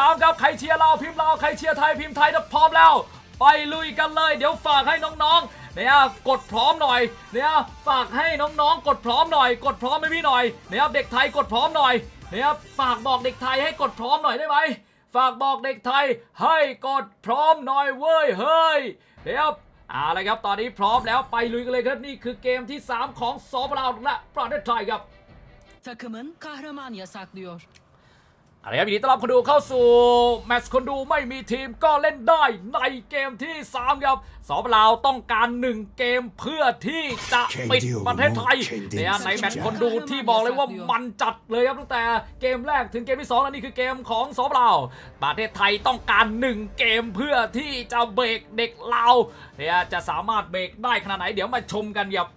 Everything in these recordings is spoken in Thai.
3 ครับ ใครเชียร์เราพิมพ์เราใครเชียร์ไทยพิมพ์ไทยถ้าพร้อมแล้ว ไปลุยกันเลย เดี๋ยวฝากให้น้องๆเนี่ยกดพร้อมหน่อยเนี่ยฝากให้น้องๆ กดพร้อมหน่อย กดพร้อมให้พี่หน่อยเนี่ยเด็กไทยกดพร้อมหน่อยเนี่ยฝากบอกเด็กไทยให้กดพร้อมหน่อยได้ไหมฝากบอกเด็กไทยให้กดพร้อมหน่อยเว้ยเฮ้ยเดี๋ยวเอาละครับตอนนี้พร้อมแล้วไปลุยกันเลยครับนี่คือเกมที่ 3 ของสปเราและประเทศไทยครับ Takımın kahraman yasaklıyor. อะไรครับยินดีต้อนรับคนดูเข้าสู่ แมตช์คนดูไม่มีทีมก็เล่นได้ในเกมที่ 3 ครับสปเราต้องการ 1 เกมเพื่อที่จะปิดประเทศไทยเนี่ยในแมตช์คนดูที่บอกเลยว่ามันจัดเลยครับตั้งแต่เกมแรกถึงเกมที่ 2 แล้วนี่คือเกมของสปเราประเทศไทยต้องการ 1 เกมเพื่อที่จะเบรกเด็กเราเนี่ยจะสามารถเบรกได้ขนาดไหนเดี๋ยวมาชมกันครับ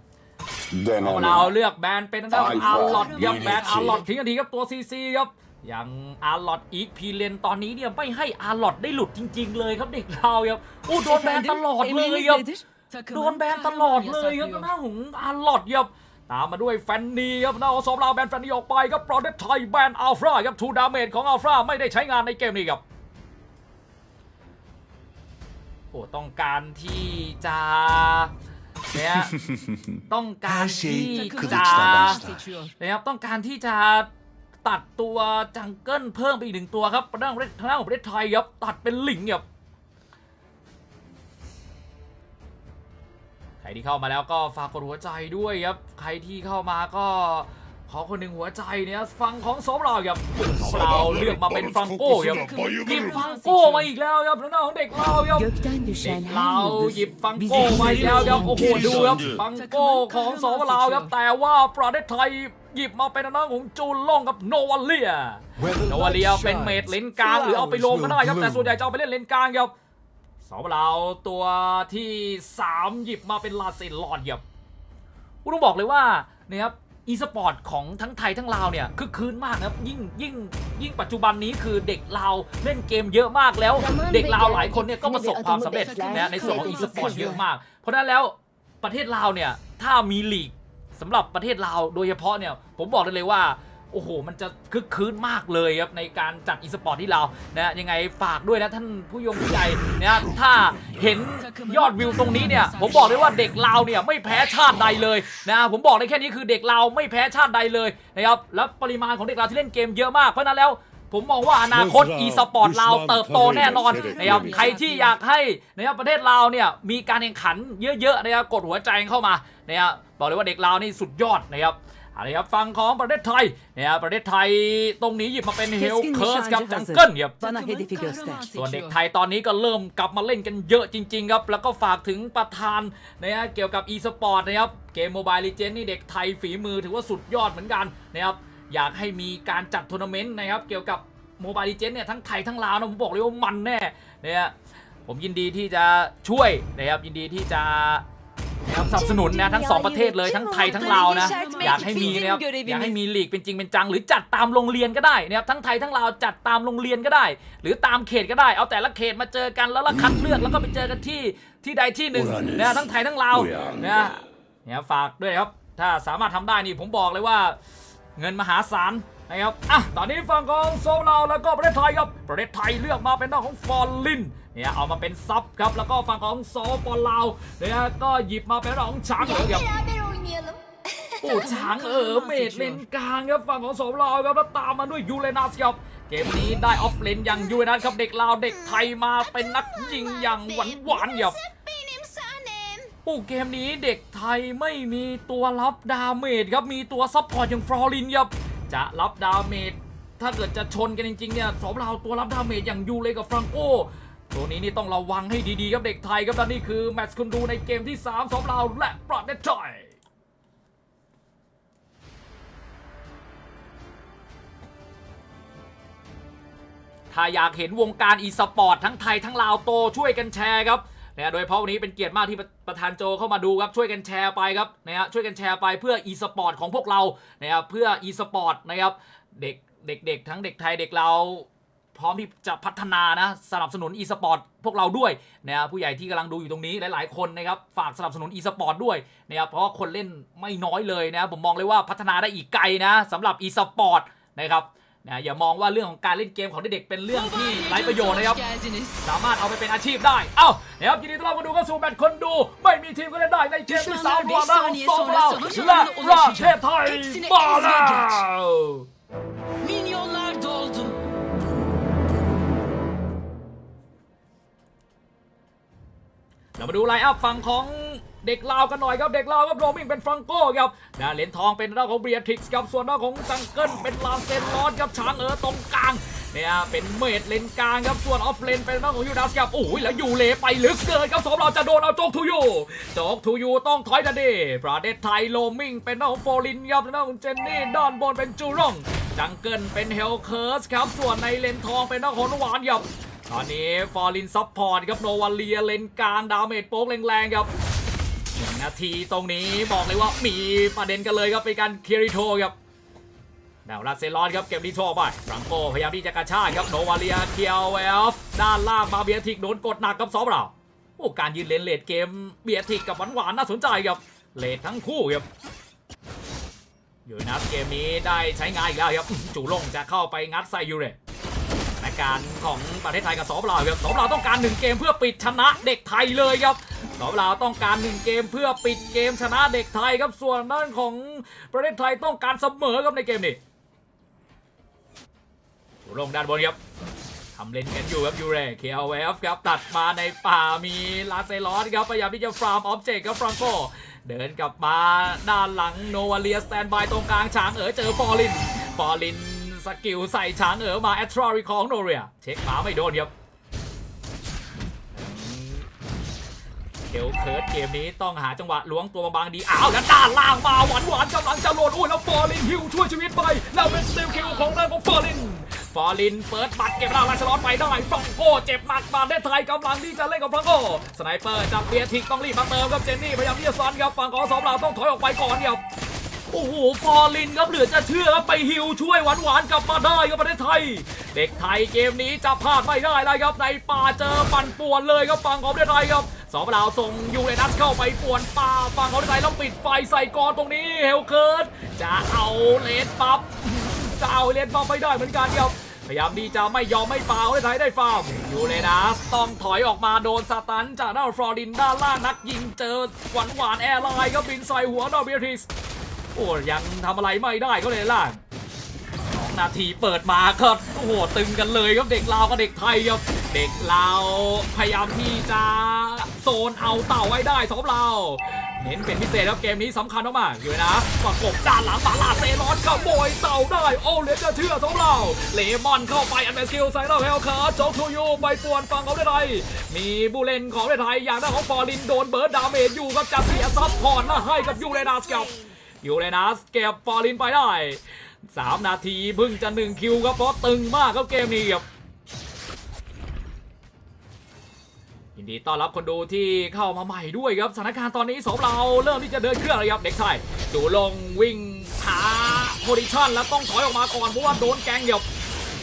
Then เอา on เรา in. เลือกแบรนด์เป็นทางด้านของอาร์ลอดยับแบรนด์อาร์ลอดทิ้งกันทีครับตัวซีซีครับอ ย่างอาร์ลอดอีกพีเลนตอนนี้เนี่ยไม่ให้อาร์ลอดได้หลุดจริง ๆ เลยครับเด็กเราครับอู้โดนแบนตลอดเลยครับ Takımın โดนแบนตลอดเลยครับทางด้านของอาร์ลอดครับตามมาด้วยแฟนนีครับหน้าของสองเราแบนแฟนนีออกไปครับประเทศไทยแบนอัลฟราครับทูดาเมจของอัลฟราไม่ได้ใช้งานในเกมนี้ครับโอ้ต้องการที่จะเนี่ยต้องการที่ Takımın จะ kahraman seçiyor. นะครับต้องการที่จะ ตัดตัวจังเกิลเพิ่มไปอีกหนึ่งตัวครับทางด้านของประเทศทางด้านของประเทศไทยครับตัดเป็นหลิงครับใครที่เข้ามาแล้วก็ฝากกดหัวใจด้วยครับใครที่เข้ามาก็ขอคนหนึ่งหัวใจเนี่ยฟังของสองเราครับสองเราเลือกมาเป็นฟังโก้ครับหยิบฟังโก้มาอีกแล้วครับทางด้านของเด็กเราครับเด็กเราหยิบฟังโก้มาอีกแล้วครับโอ้โหดูครับฟังโก้ของสองลาวครับแต่ว่าประเทศไทย หยิบมาเป็นทางด้านของจูนล่องกับโนวาเลียโนวาเลียเป็นเมดเลนกลางหรือเอาไปลงก็ได้ครับแต่ส่วนใหญ่จะเอาไปเล่นเลนกลางครับสองลาวตัวที่ 3 หยิบมาเป็นลาเซนลอดครับกูต้องบอกเลยว่าเนี่ยครับอีสปอร์ตของทั้งไทยทั้งลาวเนี่ยคือคืนมากนะครับยิ่งยิ่งยิ่งปัจจุบันนี้คือเด็กลาวเล่นเกมเยอะมากแล้ว เด็กลาวหลายคนเนี่ยก็ประสบความสำเร็จนะในส่วนของอีสปอร์ตเยอะมาก เพราะฉะนั้นแล้วประเทศลาวเนี่ยถ้ามีลีก สำหรับประเทศลาวโดยเฉพาะเนี่ยผมบอกได้เลยว่าโอ้โห มันจะคึกคืนมากเลยครับ ในการจัดอีสปอร์ตที่เราวนะยังไงฝากด้วยนะท่านผู้ยงผู้ใหญ่นะถ้าเห็นยอดวิวตรงนี้เนี่ย ผมบอกเลยว่าเด็กลาวเนี่ยไม่แพ้ชาติใดเลยนะผมบอกได้แค่นี้คือเด็กลาวไม่แพ้ชาติใดเลยนะครับแล้วปริมาณของเด็กลาวที่เล่นเกมเยอะมากเพราะฉะนั้นแล้วผมมองว่าอนาคตอีสปอร์ตลาวเติบโตแน่นอนนะครับใครที่อยากให้นะครับประเทศลาวเนี่ยมีการแข่งขันเยอะๆนะครับกดหัวใจเข้ามานะครับ บอกเลยว่าเด็กลาวนี่สุดยอดนะครับเอาละครับฟังของประเทศไทยนะครับประเทศไทยตรงนี้หยิบมาเป็นเฮล Keskin เคิร์ส nişancı กับจัง hazır. เกิลครับ Bana Takımın hedefi kahraman göster. ส่วนเด็ก seçiyor. ไทยตอนนี้ก็เริ่มกลับมาเล่นกันเยอะจริง ๆ ครับ แล้วก็ฝากถึงประธานนะฮะเกี่ยวกับ e-sport นะครับ เกมโมบายลีเจนนี่เด็กไทยฝีมือถือว่าสุดยอดเหมือนกันนะครับอยากให้มีการจัดทัวร์นาเมนต์นะครับ เกี่ยวกับโมบายลีเจนเนี่ยทั้งไทยทั้งลาวนะผมบอกเลยว่ามันแน่นะฮะผมยินดีที่จะช่วยนะครับยินดีที่จะ นะครับสนับสนุนนะทั้งสองประเทศเลยทั้งไทยทั้งลาวนะอยากให้มีนะครับอยากให้มีลีกเป็นจริงเป็นจัง หรือจัดตามโรงเรียนก็ได้นะครับทั้งไทยทั้งลาวจัดตามโรงเรียนก็ได้ หรือตามเขตก็ได้ เอาแต่ละเขตมาเจอกันแล้วละคัดเลือกแล้วก็ไปเจอกันที่ที่ใดที่หนึ่งนะทั้งไทยทั้งลาวนะเนี่ยฝากด้วยครับ ถ้าสามารถทำได้นี่ผมบอกเลยว่า เงินมหาศาล นะครับอะตอนนี้ฝั่งของโซลเราวแล้วก็ประเทศไทยครับ ประเทศไทยเลือกมาเป็นหน้างของฟอลลินเนี่ยเอามาเป็นซับครับแล้วก็ฝั่งของโซปอลลาวเนี่ยก็หยิบมาเป็นหน้างของช้างเหลืองครับ Beraber oynayalım. โอ้ช้างเออเมดเลนกลางครับฝั่งของโซลาวครับแล้วตามมาด้วยยูเรนัสครับเกมนี้ได้ออฟเลนอย่างยูเรนัสครับเด็กลาวเด็กไทยมาเป็นนักยิงอย่างหวานหวานๆครับ Benim sanem. โอ้เกมนี้เด็กไทยไม่มีตัวรับดาเมจครับมีตัวซัพพอร์ตอย่างฟลอรินครับ จะรับดาเมจถ้าเกิดจะชนกันจริงๆเนี่ยสองเราตัวรับดาเมจอย่างยูเลกับฟรังโกตัวนี้นี่ต้องระวังให้ดีๆครับเด็กไทยครับและนี่คือแมตช์คุณดูในเกมที่ 3 สองเราและประเทศไทยถ้าอยากเห็นวงการอีสปอร์ตทั้งไทยทั้งลาวโตช่วยกันแชร์ครับ นะโดยเฉพาะวันนี้เป็นเกียรติมากที่ประประธานโจเข้ามาดูครับช่วยกันแชร์ไปครับนะฮะช่วยกันแชร์ไปเพื่ออีสปอร์ตของพวกเรานะครับเพื่ออีสปอร์ตนะครับเด็กเด็กเด็กทั้งเด็กไทยเด็กเราพร้อมที่จะพัฒนานะสนับสนุนอีสปอร์ตพวกเราด้วยนะฮะผู้ใหญ่ที่กำลังดูอยู่ตรงนี้หลาย ๆ คนนะครับฝากสนับสนุนอีสปอร์ตด้วยนะครับเพราะว่าคนเล่นไม่น้อยเลยนะผมมองเลยว่าพัฒนาได้อีกไกลนะสำหรับอีสปอร์ตนะครับ นะอย่ามองว่าเรื่องของการเล่นเกมของเด็กๆเป็นเรื่องที่ไร้ประโยชน์นะครับ geldiniz. สามารถเอาไปเป็นอาชีพได้ เอ้านะครับยินดีต้อนรับมาดูเข้าสู่แมตช์คนดู ไม่มีทีมก็เล่นได้ในเกมที่สามระหว่างเราสองเราและประเทศไทยมาแล้ว Minyonlar doldu. เรามาดูไลน์อัพฝั่งของ เด็กลาวกันหน่อยครับเด็กลาวครับโรมิงเป็นฟรังโก้ครับนะเหรียญทองเป็นด้านของเบียทริกส์ครับส่วนด้านของจังเกิลเป็นลาเซนลอสครับช้างเออตรงกลางเนี่ยเป็นเมดเลนกลางครับส่วนออฟเลนเป็นด้านของยูดาสครับโอ้ยแล้วยูเลไปลึกเกินครับสองเราจะโดนเอาโจกทูยูโจกทูยูต้องถอยทันทีประเทศไทยโรมิงเป็นด้านของโฟลินครับด้านของเจนนี่ด้านบนเป็นจูร่งจังเกิลเป็นเฮลเคิร์สครับส่วนในเลนทองเป็นด้านของนวานครับตอนนี้ฟอร์ลินซับพอร์ตครับโนวาเลียเลนกลางดาเมจโป๊กแรงๆครับ นาทีตรงนี้บอกเลยว่ามีประเด็นกันเลยครับเป็นการเคียริโทครับดาวราเซลอนครับเก็บดีโทไปฟรังโกพยายามที่จะกระชากครับโนวาเลียเคียวเวฟด้านล่างมาเบียทิกโดนกดหนักกับซอฟเราโอ้การยืนเลนเลดเกมเบียทิกกับหวานๆน่าสนใจครับเลดทั้งคู่ครับอยู่นัดเกมนี้ได้ใช้งานอีกแล้วครับจู่ลงจะเข้าไปงัดไซยูเรตสถานการณ์ของประเทศไทยกับสปลาครับสปลาต้องการ1เกมเพื่อปิดชนะเด็กไทยเลยครับ สปลาต้องการ 1 เกมเพื่อปิดเกมชนะเด็กไทยครับส่วนด้านของประเทศไทยต้องการเสมอครับในเกมนี้ลงด้านบนครับทำเลนกันอยู่ครับยูเรเคียวเวฟครับตัดมาในป่ามีลาเซลอสครับพยายามที่จะฟาร์มออบเจกต์ครับฟรังโกเดินกลับมาด้านหลังโนวาเลียสแตนบายตรงกลางช้างเอ๋อเจอฟอร์ลินฟอร์ลินสกิลใส่ช้างเอ๋อมาแอตทรอรีคองโนเรีย เช็คหมาไม่โดนครับ เดลเคิร์ดเกมนี้ต้องหาจังหวะล้วงตัวบางๆดี อ้าว แล้วด้านล่างมาหวานหวานกำลังจะโหลดอุ้ยแล้วฟอร์ลินฮิวช่วยชีวิตไป แล้วเป็นสติลคิวของด้านของฟอร์ลินฟอร์ลินเปิดบัตรเก็บรางวัลสล็อตไปได้ฟรังโกเจ็บหนักมาได้ไทยกำลังที่จะเล่นกับฟรังโกสไนเปอร์จับเบียร์ทิกต้องรีบมาเติมครับเจนนี่พยายามที่จะซันครับฝั่งของสองเราต้องถอยออกไปก่อนครับโอ้โห ฟอร์ลินครับเหลือจะเชื่อครับไปฮิวช่วยหวานหวานกลับมาได้ครับประเทศไทย เด็กไทยเกมนี้จะพลาดไม่ได้เลยครับในป่าเจอปั่นป่วนเลยครับฝั่งของประเทศไทยครับ สองลาวส่งยูเรนัสเข้าไปป่วนป่าฝั่งของประเทศไทยแล้วปิดไฟใส่กอนตรงนี้เฮลเคิร์ดจะเอาเลนปั๊บจะเอาเลนปั๊บไม่ได้เหมือนกันครับพยายามดีจะไม่ยอมไม่ปาให้ไทยได้ฟาร์มยูเรนัสต้องถอยออกมาโดนสตันจากด้านฟลอรินด้านล่างนักยิงเจอหวานหวานแอร์ไลน์ครับบินใส่หัวดอเบียทริสโอ้ยังทำอะไรไม่ได้ก็เลยล่ะสอง นาทีเปิดมาครับโอ้โหตึงกันเลยครับเด็กลาวกับเด็กไทยครับเด็กลาวพยายามที่จะโซนเอาเต่าไว้ได้สองเราเน้นเป็นพิเศษครับเกมนี้สำคัญมากๆอยู่นะประกบด้านหลังมาลาเซรอนขโมยเต่าได้โอ้เหลือจะเชื่อสองเราเลมอนเข้าไปอันเดอร์สกิลใส่เราเฮลคาร์โจกทูยูไปป่วนฝั่งเขาได้ไรมีบูเลนของไทยอย่างด้านของฟอร์ลินโดนเบิร์ดดาเมจอยู่ครับจะเสียซับพอร์ตและให้กับยูเรนัสครับยูเรนัสเก็บฟอร์ลินไปได้ 3 นาทีเพิ่งจะ 1 คิวครับเพราะตึงมากครับเกมนี้ครับยินดีต้อนรับคนดูที่เข้ามาใหม่ด้วยครับสถานการณ์ตอนนี้สองเราเริ่มที่จะเดินเครื่องแล้วครับเด็กชายดูลงวิ่งหาโพซิชันแล้วต้องถอยออกมาก่อนเพราะว่าโดนแกงครับ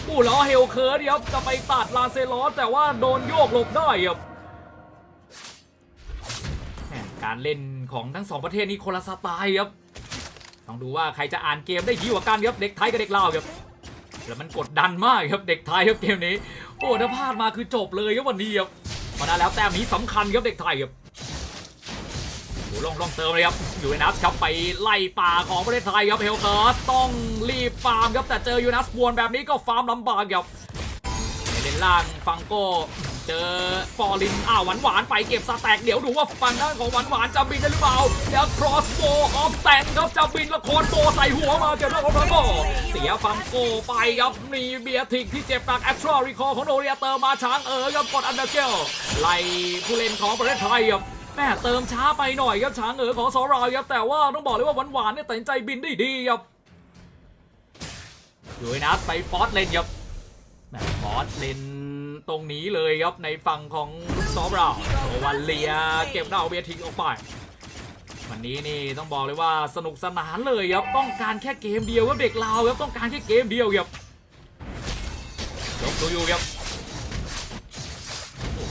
อู้ล้วเฮลเคิร์ดครับจะไปตัดลาเซลอสแต่ว่าโดนโยกหลบได้ครับการเล่นของทั้งสองประเทศนี้คนละสไตล์ครับ ต้องดูว่าใครจะอ่านเกมได้ดีกว่ากันครับเด็กไทยกับเด็กลาวครับแล้วมันกดดันมากครับเด็กไทยครับเกมนี้โอ้ถ้าพลาดมาคือจบเลยครับวันนี้ครับมาได้แล้วแต้มนี้สำคัญครับเด็กไทยครับดูลองลองเติมเลยครับยูเอนัสครับไปไล่ป่าของประเทศไทยครับเฮลเคิร์สต้องรีบฟาร์มครับแต่เจอยูเอนัสบวนแบบนี้ก็ฟาร์มลำบากครับในเลนล่างฟังโก เจอฟอร์ลินอ้าวหวานหวานไปเก็บสแต็กเดี๋ยวดูว่าฟันด้านของหวานหวานจะบินได้หรือเปล่าแล้วครอสโบออฟแตงครับจะบินและโคนโบใส่หัวมาเก็บด้าของฟังโกเสียฟังโกไปครับมีเบียร์ทิกที่เจ็บหนักแอตทรอรีคอร์ของโนเรียเติมมาช้างเอ๋อครับกดอันเดอร์เกลไล่ผู้เล่นของประเทศไทยครับแม่เติมช้าไปหน่อยครับช้างเอ๋อของสอรายครับแต่ว่าต้องบอกเลยว่าหวานหวานๆเนี่ยตัดใจบินได้ดีครับอยู่นัสไปฟอสเลนครับแมตช์บอสเลน ตรงนี้เลยครับในฝั่งของซอฟเราโอวันเลียเก็บดาวเบียทิ้งออกไปวันนี้นี่ต้องบอกเลยว่าสนุกสนานเลยครับต้องการแค่เกมเดียวครับเด็กลาวครับต้องการแค่เกมเดียวครับยกดูอยู่ครับ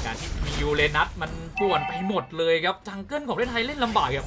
การที่มียูเรนัสมันป่วนไปหมดเลยครับจังเกิลของประเทศไทยเล่นลำบากครับ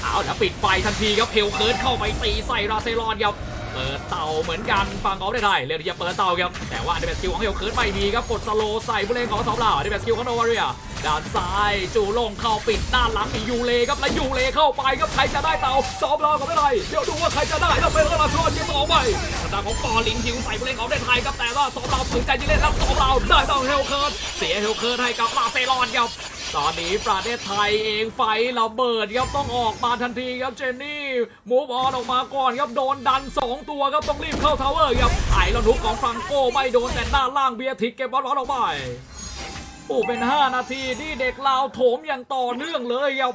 เอาแล้วปิดไฟทันทีครับเพลเคิร์ดเข้าไปตีใส่ราเซลอนครับ เปิดเตาเหมือนกันฝั่งขอฟได้ไทยเลือกที่จะเปิดเต่าครับแต่ว่าอันเดเบสกิลของเฮลเคิร์ดไม่มีครับกดสโลใส่ผู้เล่นของสองเหล่าอันเดเบสกิลของโนวาเรีย ด้านซ้ายจูลงเข้าปิดด้านหลังมียูเลครับและยูเลเข้าไปครับใครจะได้เตาสองเหล่าของได้ไทยเดี๋ยวดูว่าใครจะได้แล้วเป็นกระชอนยิงต่อไปทางด้านของปอลินฮิวใส่ผู้เล่นของได้ไทยครับแต่ว่าสองเหล่าฝืนใจยิงเล่นแล้วสองเหล่าได้เตาเฮลเคิร์ดเสียเฮลเคิร์ดให้กับลาเซรอนครับตอนนี้ประเทศไทยเองไฟระเบิดครับต้องออกมาทันทีครับเจนนี่มูฟออนออกมาก่อนครับโดนดัน 2 ตัวครับต้องรีบเข้าทาวเวอร์ครับไอ้แล้วนุกของฟรังโกไม่โดนแต่ด้านล่างเบียร์ทิกเก็บบอลบอลออกไป โอ้เป็น 5 นาทีที่เด็กลาวโถมอย่างต่อเนื่องเลยครับ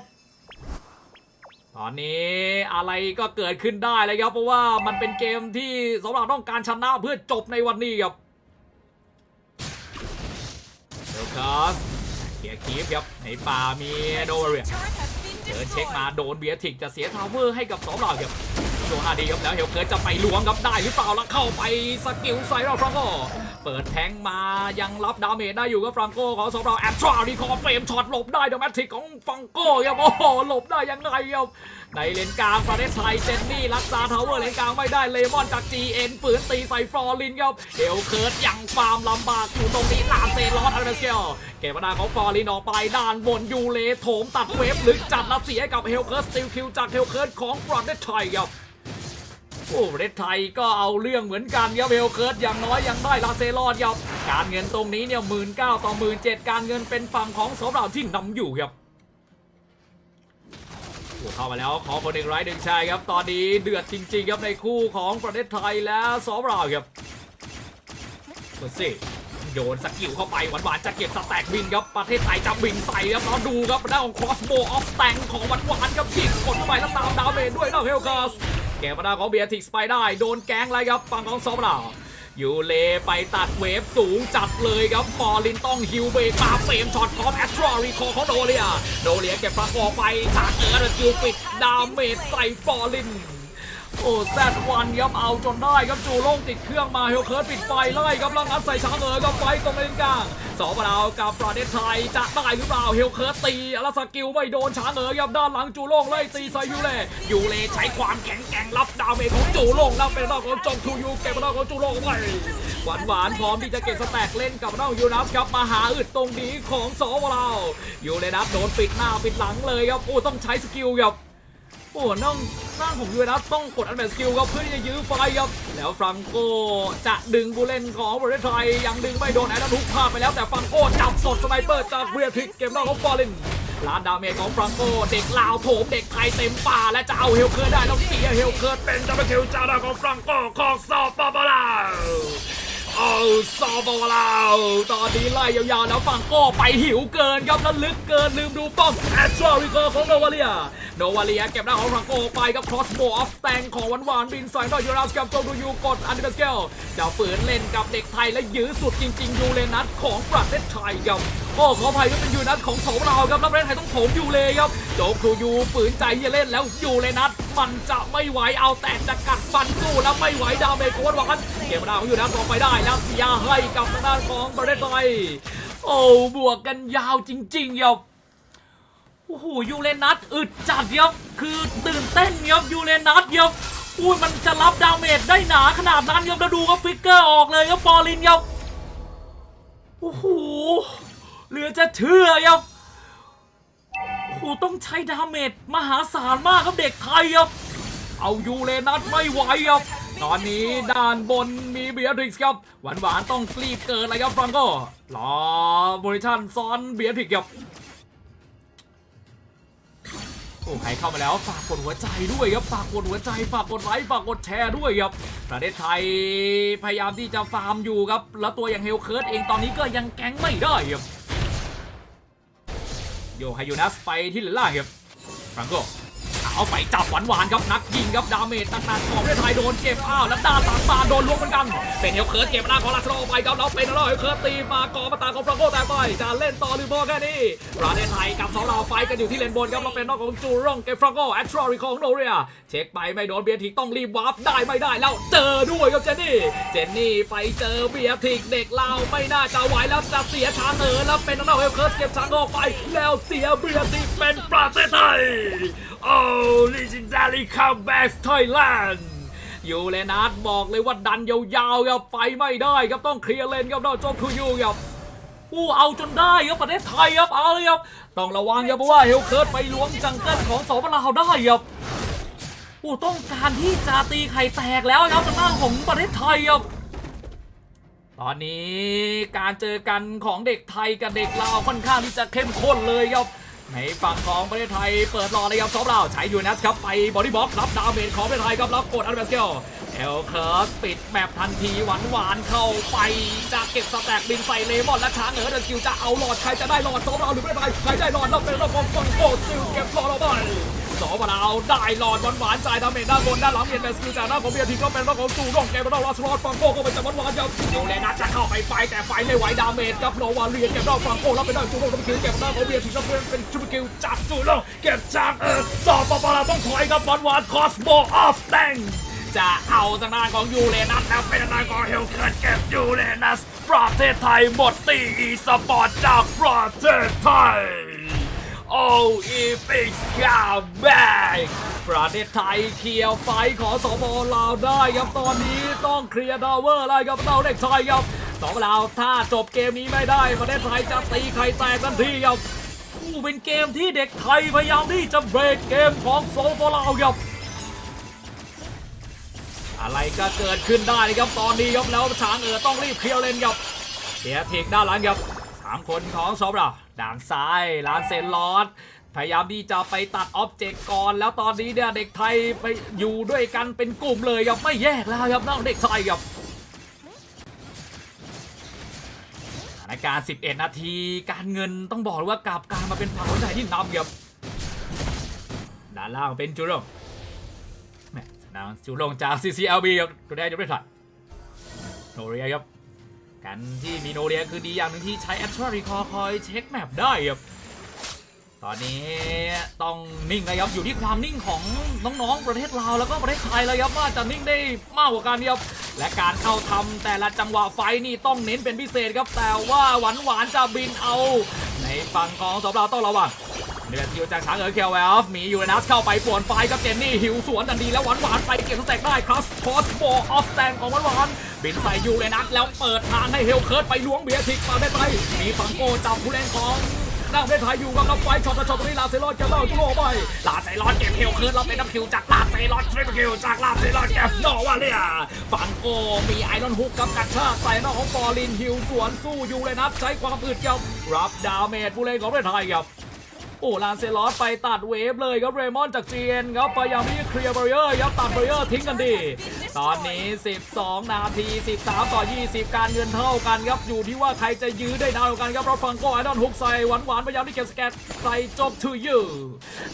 ตอนนี้อะไรก็เกิดขึ้นได้เลยครับเพราะว่ามันเป็นเกมที่สำหรับต้องการชนะเพื่อจบในวันนี้ครับเดี๋ยวครับเกียร์คีฟครับในป่ามีโดเรียเจอเช็คมาโดนเบียร์ทิกจะเสียทาวเวอร์ให้กับสองเหล่าครับโดนอาดีครับแล้วเฮลเคิร์จะไปล้วงครับได้หรือเปล่าแล้วเข้าไปสกิลใส่เราฟรังโก เปิดแทงมายังรับดาเมจได้อยู่กับฟรังโก้ของสองเราแอตทราดีคอร์เฟรมช็อตหลบได้เดอะแมทริกของฟรังโก้ครับโอ้โหหลบได้ยังไงครับในเลนกลางประเทศไทยเจนนี่รักษาทาวเวอร์เลนกลางไม่ได้เลมอนจาก GN ฝืนตีใส่ฟลอรินครับเฮลเคิร์ดยังฟาร์มลำบากอยู่ตรงนี้ลาเซลอสอัลเดเชียลเก็บมาได้ของฟอร์ลินออกไปด้านบนยูเลโถมตัดเวฟลึกจัดรับเสียกับเฮลเคิร์สติลคิวจากเฮลเคิร์สของประเทศไทยครับ โอ้ประเทศไทยก็เอาเรื่องเหมือนกันครับเฮลเคิร์สอย่างน้อยยังได้ลาเซรอดครับการเงินตรงนี้เนี่ยหมื่นเก้าต่อหมื่นเจ็ดการเงินเป็นฝั่งของสมเราที่นำอยู่ครับเข้ามาแล้วขอคนหนึ่งไร้หนึ่งชายครับ ตอนนี้เดือดจริง ๆ ครับในคู่ของประเทศไทยและสมเราครับดูสิโยนสกิลเข้าไปหวานๆจะเก็บสแต็กบินครับประเทศไทยจะบินใส่ครับแล้วดูครับด้านของครอสโบออฟแตงของหวานๆครับยิงกดเข้าไปแล้วตามดาวเมจด้วยนะเฮลกัส เก็บมาได้ของเบียร์ทิกสไปได้ โดนแก๊งเลยครับฝั่งของซอมเรายูเลไปตัดเวฟสูงจัดเลยครับฟอร์ลินต้องฮิวเบรกมาเฟรมช็อตพร้อมแอสตรอรีคอร์ของโดเลีย โดเลียเก็บประกอไปขากเอิร์ดคิวปิดดาเมจใส่ฟอร์ลิน โอ้แซดวันครับเอาจนได้ครับจูโล่งติดเครื่องมาเฮลเคิร์ดปิดไฟไล่ครับแล้วงัดใส่ช้างเอ๋อกับไฟตรงเลนกลางสองปราวกับประเทศไทยจะได้หรือเปล่าเฮลเคิร์ดตีแล้วสกิลไม่โดนช้างเอ๋อครับด้านหลังจูโล่งไล่ตีใส่ยูเล่ยูเล่ใช้ความแข็งแกร่งรับดาวเมจของจูโล่งแล้วเป็นด้าของจงทูยูเก็บด้าของจูโล่งไปหวานหวานพร้อมที่จะเก็บสแต็กเล่นกับด้านยูนัสครับมาหาอึดตรงนี้ของสองปราวยูเลนัสโดนปิดหน้าปิดหลังเลยครับโอ้ต้องใช้สกิลครับ โอ้น้องร่างของยูเอนัสต้องกดอันเบสกิลครับเพื่อที่จะยื้อไฟครับ แล้วฟรังโกจะดึงผู้เล่นของประเทไทยยังดึงไม่โดนแอดนุกพลาดไปแล้วแต่ฟรังโกจับสดสไนเปอร์จากเบียทิกเกมนอกของฟอร์ลินลานดาเมจของฟรังโกเด็กลาวโถมเด็กไทยเต็มป่าและจะเอาเฮลเคิร์ดได้แล้วเสียเฮลเคิร์ดเป็นดับเบิลคิวจาดาของฟรังโกของซอปปาลาเอาซอฟต์ลาวตอนนี้ไล่ยาวๆแล้วฝั่งก็ไปหิวเกินครับแล้วลึกเกินลืมดูป้อมแอตราริโกของโนวาเลีย โนวาเลียเก็บได้าของฝั่งโกไปกับครอสโบออฟแตงของหวานๆบินใส่ดอยยูราสกับโจดูยูกดอันเดอร์สเกลจะฝืนเล่นกับเด็กไทยและยื้อสุดจริง ๆ ยูเลนัทของประเทศไทยครับโอ้ขออภัยด้วยเป็นยูนัทของโสเราครับแล้วประเทศไทยต้องโถมยูเลครับโจคูยูฝืนใจจะเล่นแล้วยูเลนัทมันจะไม่ไหวเอาแต่จะกัดฟันสู้แล้วไม่ไหวดาวเมโคตรหวานเกมดาวของยูนัทต่อไปได้แล้วเสียให้กับทางด้านของประเทศไทยโอ้บวกกันยาวจริงๆครับ โอ้โหยูเรนัสอึดจัดครับคือตื่นเต้นครับยูเรนัสครับอุ้ยมันจะรับดาเมจได้หนาขนาดนั้นครับแล้วดูครับฟิกเกอร์ออกเลยครับฟอร์ลินครับโอ้โหเหลือจะเชื่อครับโอ้โหต้องใช้ดาเมจมหาศาลมากครับเด็กไทยครับเอายูเรนัสไม่ไหวครับตอนนี้ด้านบนมีเบียทริกส์ครับหวานหวานๆ ต้องรีบเกินเลยครับฟรังโกรอบริชันซ้อนเบียทริกส์ครับ โอ้ใครเข้ามาแล้วฝากกดหัวใจด้วยครับฝากกดหัวใจฝากกดไลค์ฝากกดแชร์ด้วยครับประเทศไทยพยายามที่จะฟาร์มอยู่ครับ แล้วตัวอย่างเฮลเคิร์ดเองตอนนี้ก็ยังแก๊งไม่ได้ครับโยไฮยูนัสไปที่เหลือล่างครับฟรังโก เอาไปจับหวานหวานๆครับนักยิงครับดาเมจหนักๆของประเทศไทยโดนเก็บอ้าวแล้วด้านต่างตาโดนล้วงเหมือนกันเป็นเฮลเคิร์ดเก็บหน้าของลาสโลไปครับแล้วเป็นแล้วเฮลเคิร์ดตีมากอมาตาของฟรังโกแต่ไปจะเล่นต่อหรือพอแค่นี้ประเทศไทยกับสองเราไฟกันอยู่ที่เลนบนครับเราเป็นนอกของจูร่องเก็บฟรังโกแอตทรอริของโนเรีย เช็คไปไม่โดนเบียร์ทิกต้องรีบวาร์ปได้ไม่ได้แล้วเจอด้วยครับเจนนี่ เจนนี่ไปเจอเบียร์ทิกเด็กเราไม่น่าจะไหวแล้วจะเสียชาเนอแล้วเป็นนอกเฮลเคิร์ดเก็บช้างออกไปแล้วเสียเบียร์ทิกเป็นประเทศไทย Oh legendary comeback Thailand ยูเลนัสบอกเลยว่าดันยาวๆครับไปไม่ได้ครับต้องเคลียร์เลนครับนอกจบคือยูครับอู้เอาจนได้ครับประเทศไทยครับเอาเลยครับต้องระวังครับเพราะว่าเฮลเคิร์ดไปล้วงจังเกิลของสปลาวได้ครับอู้ต้องการที่จะตีไข่แตกแล้วครับทางด้านของประเทศไทยครับตอนนี้การเจอกันของเด็กไทยกับเด็กลาวค่อนข้างที่จะเข้มข้นเลยครับ ในฝั่งของประเทศไทยเปิดรอเลยครับซอฟเราใช้ยูนัสครับไปบอดี้บ็อกรับดาเมจของประเทศไทยครับแล้วกดอัลเบสเกลเอลเคิร์สปิดแมปทันทีหวานหวานเข้าไปจะเก็บสแต็กบินใส่เลมอนและช้างเออร์เดอสกิลจะเอาหลอดใครจะได้หลอดซอฟเราหรือประเทศไทยใครได้หลอดเราเป็นระบบฟังโกซิลเก็บหลอดเราไป สองเราได้หลอดหวานหวานๆจ่ายดาเมจด้านบนด้านหลังเปลี่ยนเป็นสกิลจากหน้าของเบียร์ทีก็เป็นรอบของจูร่องเกมรอบลาสลอดฟังโก้ก็เป็นจังหวะหวานๆยาวโยเลนัสจะเข้าไปไฟแต่ไฟไม่ไหวดาเมจกับโนวาเรียนเก็บรอบฟังโก้แล้วไปได้จูร่องต้องคิวเก็บหน้าของเบียร์ทีก็เป็นเป็นชูคิวจากจูร่องเก็บจากเออสอบปปลาต้องถอยกับหวานหวานคอสโบออฟแตงจะเอาทางด้านของยูเลนัสแล้วเป็นทางด้านของเฮลเคิร์ดเก็บยูเลนัสประเทศไทยหมดตีอีสปอร์ตจากประเทศไทย โอ้อีพิกกาแบกประเทศไทยเคลียร์ไฟของสปลาวได้ครับตอนนี้ต้องเคลียร์ดาวเวอร์อะไรครับเราเด็กไทยครับสปลาวถ้าจบเกมนี้ไม่ได้ประเทศไทยจะตีใครแตกทันทีครับอู้เป็นเกมที่เด็กไทยพยายามที่จะเบรกเกมของสปลาวครับอะไรก็เกิดขึ้นได้ครับตอนนี้ครับแล้วช้างเออต้องรีบเคลียร์เลนครับเสียเทคด้านหลังครับสามคนของซอฟเรา ด่านซ้ายลานเซนลอสพยายามที่จะไปตัดออบเจกต์ก่อนแล้วตอนนี้เนี่ยเด็กไทยไปอยู่ด้วยกันเป็นกลุ่มเลยครับไม่แยกแล้วครับน้องเด็กไทยครับสถานการณ์ 11 นาทีการเงินต้องบอกเลยว่ากลับการมาเป็นฝั่งคนไทยที่นำครับด้านล่างเป็นจูโร่แม่นางจูโร่จาก CCLB ครับตัวแดงจะไม่พลาดโนเรียครับ กันที่มีโนเรียคือดีอย่างหนึ่งที่ใช้ a อ t r a Recall คอยเช็คแมปได้ครับตอนนี้ต้องนิ่งนะครับอยู่ที่ความนิ่งของน้องๆประเทศลาวแล้วก็ประเทศไทยแล้วครับว่าจะนิ่งได้มากกว่ากันครับและการเข้าทำแต่ละจังหวะไฟนี่ต้องเน้นเป็นพิเศษครับแต่ว่าหวานหวานจะบินเอา ในฝั่งของสำเราต้องระวังเดือดคิวจากช้างเอ๋อเคลเวลมียูเรนัสเข้าไปป่วนไฟกับเจนนี่หิวสวนทันทีแล้วหวานหวานไปเก็บสแต็กได้ครับคอสโบออฟแตงของหวานหวาน บินใส่ยูเรนัสแล้วเปิดทางให้เฮลเคิร์ดไปล้วงเบียร์ทิกมาได้ไปมีฟังโกจับผู้เล่นของนักประเทไทยอยู่กับน้ำไฟช็อตต่อช็อตตรงนี้ลาเซรอดแกเล่าจุโลไปลาเซรอดเก็บเฮลเคิร์ดเราเป็นน้ำคิวจากลาเซรอดทริปคิวจากลาเซรอดแกฟโนวาเลียฟังโกมีไอรอนฮุกกับกัดชากใส่หน้าของฟอร์ลินฮิวสวนสู้ยูเรนัสใช้ความอึดครับรับดาเมจผู้เล่นของประเทไทยครับโอ้ลานเซลอสไปตัดเวฟเลยครับเรมอนจากจีนครับพยายามที่เคลียร์บริเออร์ครับตัดบริเออร์ทิ้งกันดี ตอนนี้ 12 นาที 13 ต่อ 20 การเงินเท่ากันครับ อยู่ที่ว่าใครจะยื้อได้นานกว่ากันครับเราฟังโกไอดอนฮุกใส่หวานหวานพยายามที่เก็บสแกตใส่จบทูยู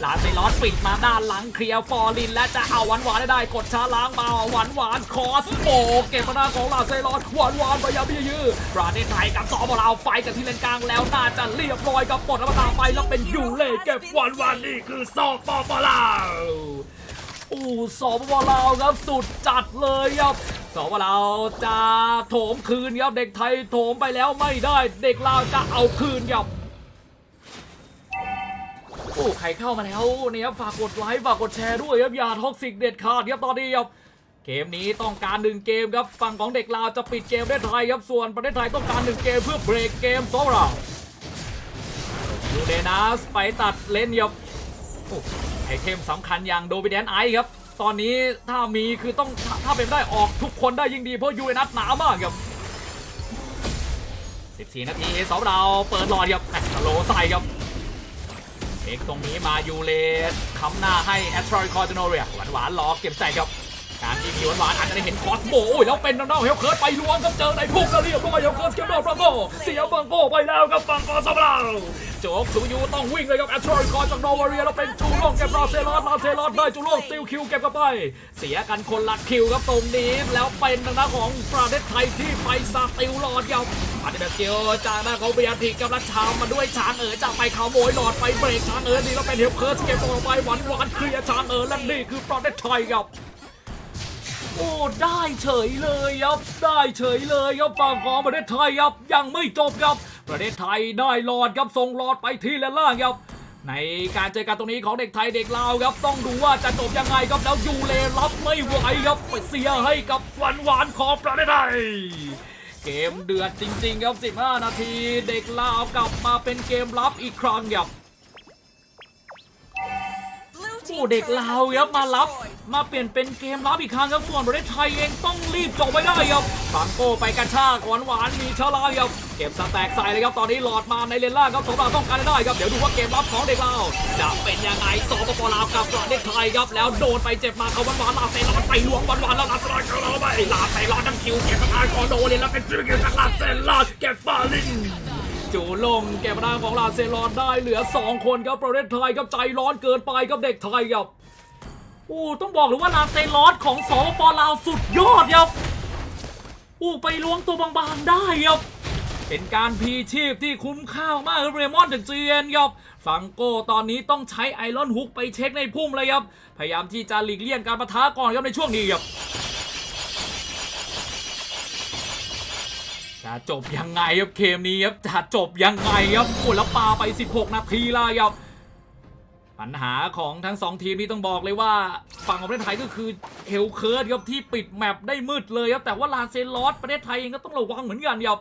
ลานเซลอสปิดมาด้านหลังเคลียร์ฟอร์ลิน และจะเอาหวานหวานได้กดช้าล้างมาหวานหวานคอสโมเก็บมาหน้าของลานเซลอสหวานหวานพยายามที่จะยื้อประเทศไทยกับสปลาวไฟกันที่เลนกลางแล้วน่าจะเรียบร้อยกับปลดอมตะไปแล้วเป็นยูเล่เก็บวันหวันนี้คือสปปลาว อู้สปปลาวครับสุดจัดเลยครับสปปลาวจะโถมคืนครับเด็กไทยโถมไปแล้วไม่ได้เด็กลาวจะเอาคืนครับโอ้ใครเข้ามาแล้วเนี่ยครับฝากกดไลค์ฝากกดแชร์ด้วยครับอย่าท็อกซิกเด็ดขาดครับตอนนี้ครับเกมนี้ต้องการหนึ่งเกมครับฝั่งของเด็กลาวจะปิดเกมประเทศไทยครับส่วนประเทศไทยต้องการหนึ่งเกมเพื่อเบรกเกมสปปลาวยูเดนัสไปตัดเลนครับ ไอเทมสำคัญอย่างโดบิเดนไอครับ ตอนนี้ถ้ามีคือต้องถ้าถ้าเป็นได้ออกทุกคนได้ยิ่งดีเพราะยูเอนัสหนามากครับ14 นาทีสองเราเปิดหลอดครับแหม่สโลใส่ครับเอกตรงนี้มายูเลสคำหน้าให้แอตทรอยคอร์ดโนเรียหวานหวานรอเก็บใส่ครับ การที่มีหวานหวานอาจจะได้เห็นคอสโบโอ้ยแล้วเป็นน้องๆเฮลเคิร์ดไปล้วงครับเจอในพุ่งแล้วเรียบร้อยเฮลเคิร์ดเก็บได้ฟรังโกเสียฟรังโกไปแล้วครับฟรังโกสำเราโจ๊กซูยูต้องวิ่งเลยครับแอสทรอยคอร์จากโนวาเรียแล้วเป็นจูโล่เก็บราเซลอสราเซลอสได้จูโล่สติลคิวเก็บกลับไป เสียกันคนละคิวครับตรงนี้แล้วเป็นทางด้านของประเทศไทยที่ไปสติลหลอดครับมาดิเดเกียวจากหน้าของเบียร์ทิกกับรัชชามมาด้วยช้างเอ๋อจะไปเขาโมยหลอดไปเบรกช้างเอ๋อดีแล้วเป็นเฮลเคิร์ดเก็บต่อไปหวานหวานเคลียร์ช้างเอ๋อและนี่คือประเทศไทยครับ โอ้ได้เฉยเลยครับได้เฉยเลยครับฝั่งของประเทศไทยครับยังไม่จบครับ ประเทศไทยได้หลอดครับส่งหลอดไปที่และล่างครับในการเจอกันตรงนี้ของเด็กไทยเด็กลาวครับ ต้องดูว่าจะจบยังไงครับแล้วยูเลรับไม่ไหวครับไปเสียให้กับหวานหวานๆของประเทศไทยเกมเดือดจริง ๆ ครับ 15 นาที เด็กลาวกลับมาเป็นเกมรับอีกครั้งครับโอ้เด็กลาวครับมารับ มาเปลี่ยนเป็นเกมรับอีกครั้งครับส่วนประเทศไทยเองต้องรีบจบไปได้ครับฟังโก้ไปกระชากหวานหวานมีชลาครับเก็บสแต็กใส่เลยครับตอนนี้หลอดมาในเลนล่างครับสมเราต้องการได้ครับเดี๋ยวดูว่าเกมรับของเด็กลาจะเป็นยังไงสปปลาวกับประเทศไทยครับแล้วโดนไปเจ็บมาเขาหวานหวานลาเซนแล้วไปหลวงหวานหวานแล้วลาเซลอดเข้าไปลาเซนลอดทั้งคิวเก็บสไตล์ของโดเลยแล้วเป็นคิวจากลาเซนลอดเก็บฟาลินจูลงเก็บทางของลาเซลอนได้เหลือ 2 คนครับประเทศไทยครับใจร้อนเกินไปครับเด็กไทยครับ อ้ต้องบอกเลยว่าลาเซลอนของสปปลาวสุดยอดครับโอ้ไปล้วงตัวบางๆได้ครับเป็นการพีชีพที่คุ้มค่ามากเรมอนจากจีเอ็นครับฟังโก้ตอนนี้ต้องใช้ไอรอนฮุกไปเช็คในพุ่มเลยครับ พยายามที่จะหลีกเลี่ยงการประทะก่อนครับในช่วงนี้ครับจะจบยังไงครับเกมนี้ครับจะจบยังไงครับโอ้แล้วปาไป 16 นาทีและครับ ปัญหาของทั้งสองทีมนี้ต้องบอกเลยว่า ฝั่งของประเทศไทยก็คือเฮลเคิร์ดครับที่ปิดแมปได้มืดเลยครับแต่ว่าลาเซนลอสประเทศไทยเองก็ต้องระวังเหมือนกันครับ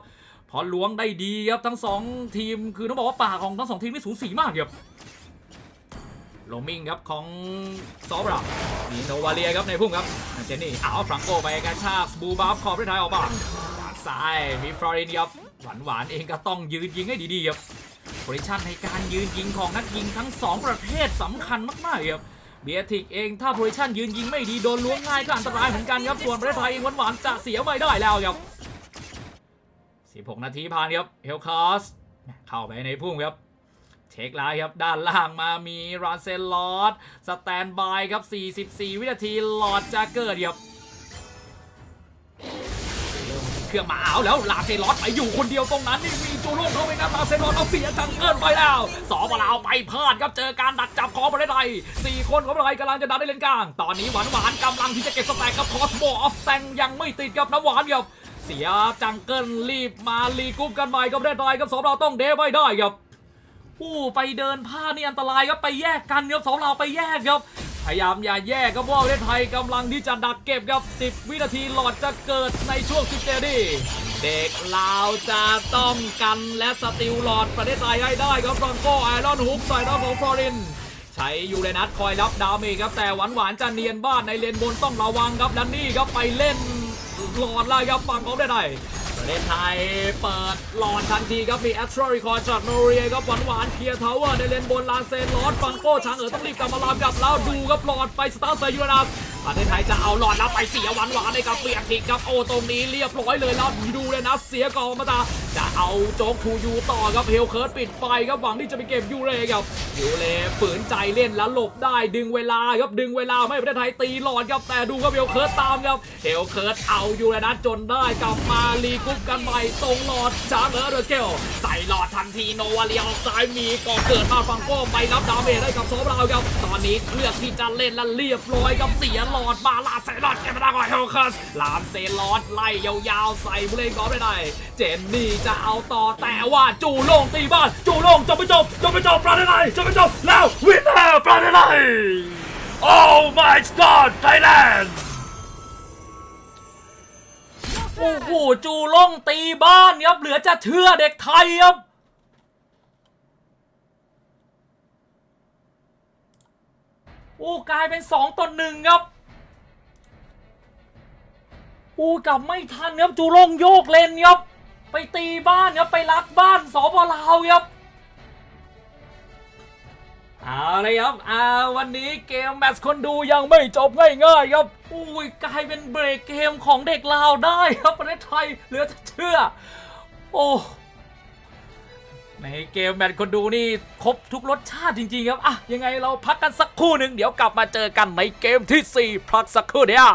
พอล้วงได้ดีครับทั้งสองทีมคือต้องบอกว่าป่าของทั้งสองทีมนี่สูสีมากครับโลมิงครับของซอฟรามีโนวาเลียครับในพุ่มครับเจนนี่เอาฟรังโกไปกระชากบูบัฟของประเทศไทยออกมาด้านซ้ายมีฟลอรินครับหวานหวานๆเองก็ต้องยืนยิงให้ดีๆครับ โพซิชันในการยืนยิงของนักยิงทั้ง 2 ประเภทสำคัญมากๆครับเบียทิกเองถ้าโพซิชันยืนยิงไม่ดีโดนล้วงง่ายก็อันตรายเหมือนกันครับส่วนประเทศไทยเองหวานๆจะเสียไม่ได้แล้วครับ16 นาทีผ่านครับเฮลคาสเข้าไปในพุ่งครับเช็คแล้วครับด้านล่างมามีราเซลลอดสแตนบายครับ 44 วินาทีหลอดจะเกิดครับ เครื่องมาเอาแล้วลาเซลอสไปอยู่คนเดียวตรงนั้นนี่มีจูโร่เข้าไปนะลาเซลอสเอาเสียจังเกินไปแล้วสอปลาวไปพลาดครับเจอการดักจับของประเทศไทยสี่คนของประเทศไทยกำลังจะดันได้เลนกลาง ตอนนี้หวานหวานกำลังที่จะเก็บสแต็กกับคอสโมออฟแตงยังไม่ติดกับน้ำหวานครับเสียจังเกิลรีบมารีกรุ๊ปกันใหม่กับประเทศไทยครับสอปลาต้องเดไว้ได้ครับอู้ไปเดินผ้านี่อันตรายครับไปแยกกันครับสองเราไปแยกครับ พยายามอย่าแยกครับว่าประเทศไทยกำลังที่จะดักเก็บครับ 10 วินาทีหลอดจะเกิดในช่วง10เจดีเด็กลาวจะต้องกันและสติลหลอดประเทศไทยให้ได้ครับฟรังโกไอรอนฮุกใส่น้องของฟลอรินใช้ยูเรนัสคอยรับดาเมจครับแต่หวานหวานจะเนียนบ้านในเลนบนต้องระวังครับดันนี่ครับไปเล่นหลอดเลยครับฝั่งของประเทศไทย ประเทศไทยเปิดหลอดทันทีครับ มีแอสตรารีคอร์จากโนเรียครับหวานหวานๆเคียร์ทาวเวอร์ในเลนบนลาเซนลอดฟังโก้ช้างเอ๋อต้องรีบกลับมาลามกับแล้วดูครับหลอดไปสตาร์เซยูนัส ประเทศไทยจะเอาหลอดแล้วไปเสียหวานหวานในกับเปียกทิกครับโอ้ตรงนี้เรียบร้อยเลยแล้วดูเลยนะเสียกองมาตาจะเอาโจ๊กทูยูต่อครับเฮลเคิร์ดปิดไฟครับหวังที่จะไปเก็บยูเรครับยูเรฝืนใจเล่นแล้วหลบได้ดึงเวลาครับดึงเวลาไม่ให้ประเทศไทยตีหลอดครับแต่ดูครับเฮลเคิร์ดตามครับเฮลเคิร์ดเอายูเรนัสจนได้กลับมารีกุ๊ปกันใหม่ตรงหลอดช้างเออร์เดอร์เกลใส่หลอดทันทีโนวาเลียออกซ้ายมีก่อเกิดมาฟังโก้ไปรับดาเมจได้กับโซบราครับตอนนี้เลือกที่จะเล่นและเรียบร้อยครับเสียหลลอดมาลาเซลอดเก็บมาได้ก่อนเฮลคิร์ดลามเซลอดไล่ยาวๆใส่ผู้เล่นกอล์ฟได้ เจนนี่จะเอาต่อแต่ว่าจูโลงตีบ้าน จูโลงจบไปจบจบไปจบปราเทศไทยจบไปจบแล้ววินเนอร์ปราเทศไทย Oh my God Thailand โอ้โหจูโล่งตีบ้านครับเหลือจะเชื่อเด็กไทยครับโอ้กลายเป็น2ต่อหนึ่งครับ โอ้กลับไม่ทันครับจูโล่งโยกเลนครับไปตีบ้านครับไปลักบ้านสปลาวครับเอาเลยครับอ่าวันนี้เกมแมตช์คนดูยังไม่จบง่ายๆครับอุ้ยกลายเป็นเบรกเกมของเด็กลาวได้ครับประเทศไทยเหลือจะเชื่อ โอ้ในเกมแมตช์คนดูนี่ครบทุกรสชาติจริงๆครับอะยังไงเราพักกันสักครู่หนึ่งเดี๋ยวกลับมาเจอกันในเกมที่4พักสักครู่เดียว